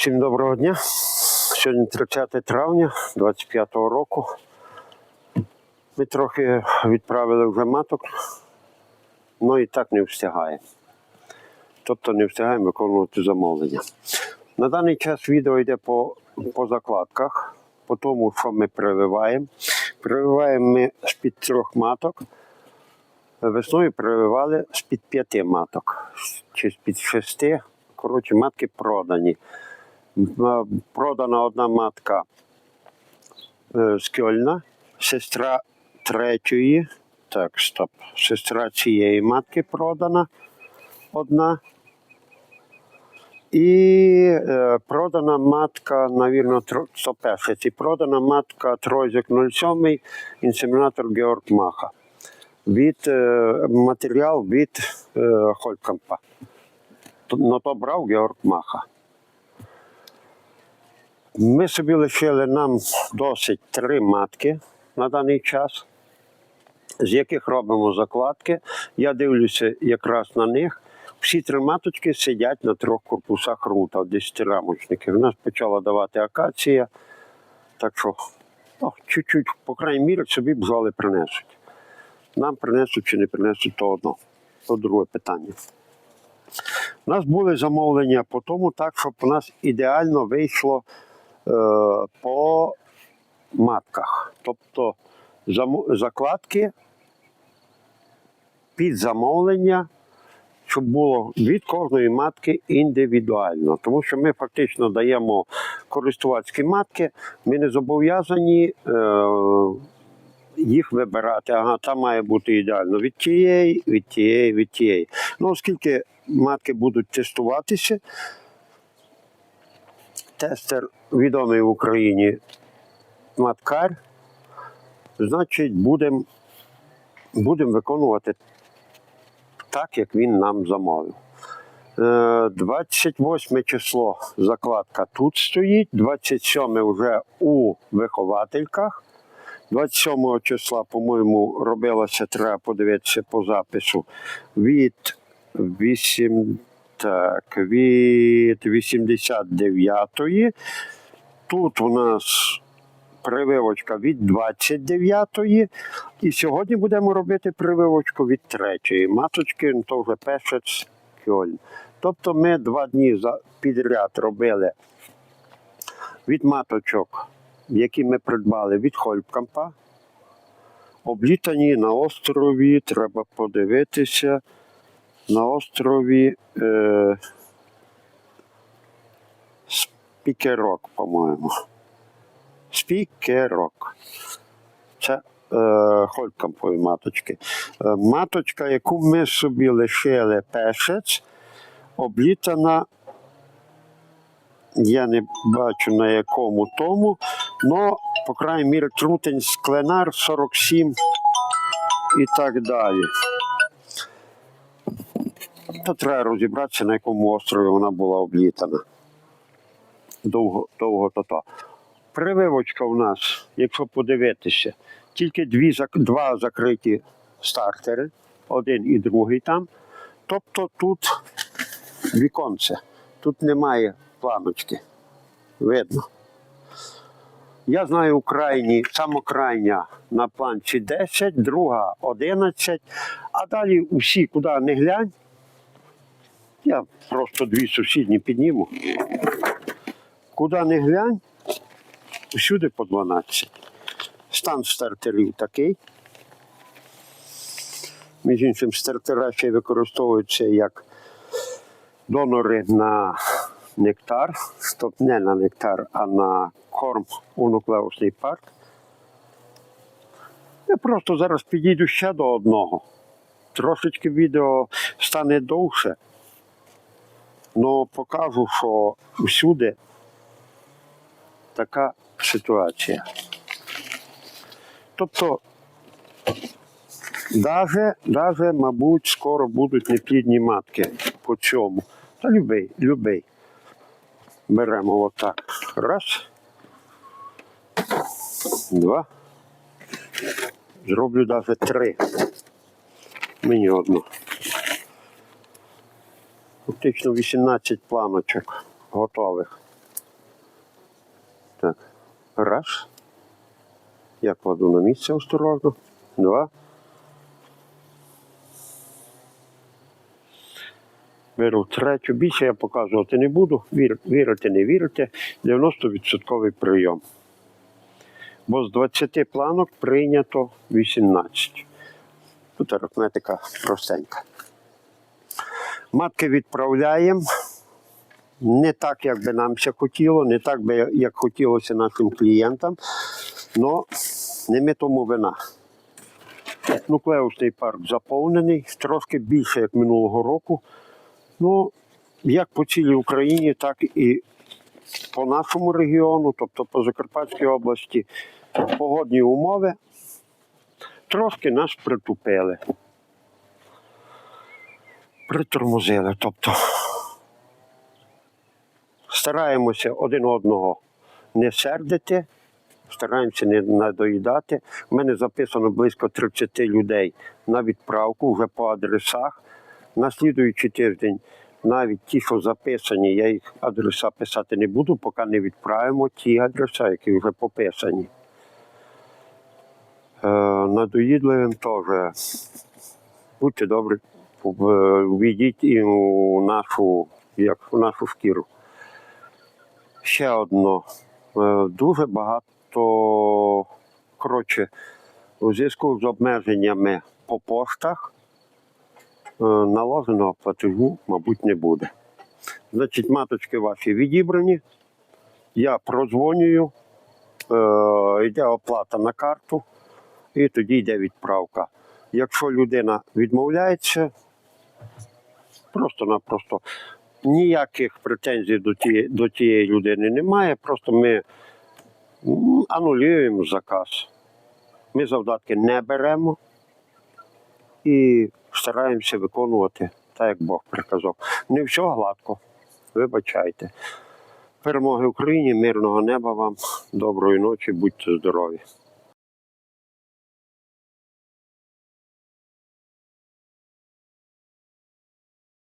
Всім доброго дня. Сьогодні 30 травня 25 року. Ми трохи відправили вже маток, але і так не встигаємо. Тобто не встигаємо виконувати замовлення. На даний час відео йде по, по закладках, по тому, що ми прививаємо. Прививаємо ми з-під трьох маток. Весною прививали з-під п'яти маток чи з-під шести. Коротше, матки продані. Продана одна матка е, з Кьольна, сестра третьої. Так, стоп. Сестра цієї матки продана одна. І е, продана матка, навірно, це перше. Це продана матка Тройзик 07, інсемінатор Георг Маха. Від е, матеріал від е, Холькампа. Ну то брав Георг Маха. Ми собі лишили нам досить три матки на даний час, з яких робимо закладки. Я дивлюся якраз на них. Всі три маточки сидять на трьох корпусах рута, 10 рамочників. У нас почала давати акація. Так що, ну, чуть-чуть, по крайній мірі, собі бджоли принесуть. Нам принесуть чи не принесуть, то одно. То друге питання. У нас були замовлення по тому, так, щоб у нас ідеально вийшло по матках. Тобто закладки під замовлення, щоб було від кожної матки індивідуально. Тому що ми фактично даємо користувацькі матки, ми не зобов'язані. Е, їх вибирати. Ага, там має бути ідеально від тієї, від тієї, від тієї. Ну, оскільки матки будуть тестуватися, тестер відомий в Україні маткар, значить, будемо будем виконувати так, як він нам замовив. Е, 28 число закладка тут стоїть, 27 вже у виховательках. 27 числа, по-моєму, робилося, треба подивитися по запису, від 8, так, від 89-ї. Тут у нас прививочка від 29-ї. І сьогодні будемо робити прививочку від 3-ї. Маточки, ну, то вже пешець кьольн. Тобто ми два дні підряд робили від маточок які ми придбали від Хольпкампа. Облітані на острові, треба подивитися. На острові е, Спікерок, по-моєму. Спікерок. Це е, Хольпкампові маточки. Е, маточка, яку ми собі лишили пешець, облітана я не бачу на якому тому, але, по крайній мірі, трутень скленар 47 і так далі. То треба розібратися, на якому острові вона була облітана. Довго, довго то то. Прививочка у нас, якщо подивитися, тільки дві, два закриті стартери, один і другий там. Тобто тут віконце. Тут немає планочки. Видно. Я знаю у крайній, саме крайня на планці 10, друга 11, а далі усі, куди не глянь. Я просто дві сусідні підніму. Куди не глянь, всюди по 12. Стан стартерів такий. Між іншим, стартера ще використовуються як донори на нектар, тобто не на нектар, а на корм у нуклеусний парк. Я просто зараз підійду ще до одного. Трошечки відео стане довше, але покажу, що всюди така ситуація. Тобто, даже, даже, мабуть, скоро будуть неплідні матки по цьому. Та любий, любий. Беремо отак. Раз. Два. Зроблю навіть три. Мені одну. Фактично 18 планочок готових. Так. Раз. Я кладу на місце осторожно. Два. Беру третю. Більше я показувати не буду. Вір, вірите, не вірите. 90% прийом. Бо з 20 планок прийнято 18. Тут арифметика простенька. Матки відправляємо. Не так, як би нам ще хотіло, не так, би, як хотілося нашим клієнтам, але не ми тому вина. Нуклеусний парк заповнений, трошки більше, як минулого року. Ну, як по цілій Україні, так і по нашому регіону, тобто по Закарпатській області, погодні умови трошки нас притупили. Притормозили. Тобто стараємося один одного не сердити, стараємося не надоїдати. У мене записано близько 30 людей на відправку вже по адресах. На слідуючий тиждень навіть ті, що записані, я їх адреса писати не буду, поки не відправимо ті адреса, які вже пописані. Е, надоїдливим теж. Будьте добрі, війдіть і у нашу, як у нашу шкіру. Ще одно. Е, Дуже багато, коротше, у зв'язку з обмеженнями по поштах е, наложеного платежу, мабуть, не буде. Значить, маточки ваші відібрані. Я прозвонюю, е, йде оплата на карту, і тоді йде відправка. Якщо людина відмовляється, просто-напросто ніяких претензій до тієї, до тієї людини немає. Просто ми анулюємо заказ. Ми завдатки не беремо і стараємося виконувати так, як Бог приказав. Не все гладко. Вибачайте. Перемоги Україні, мирного неба вам, доброї ночі, будьте здорові.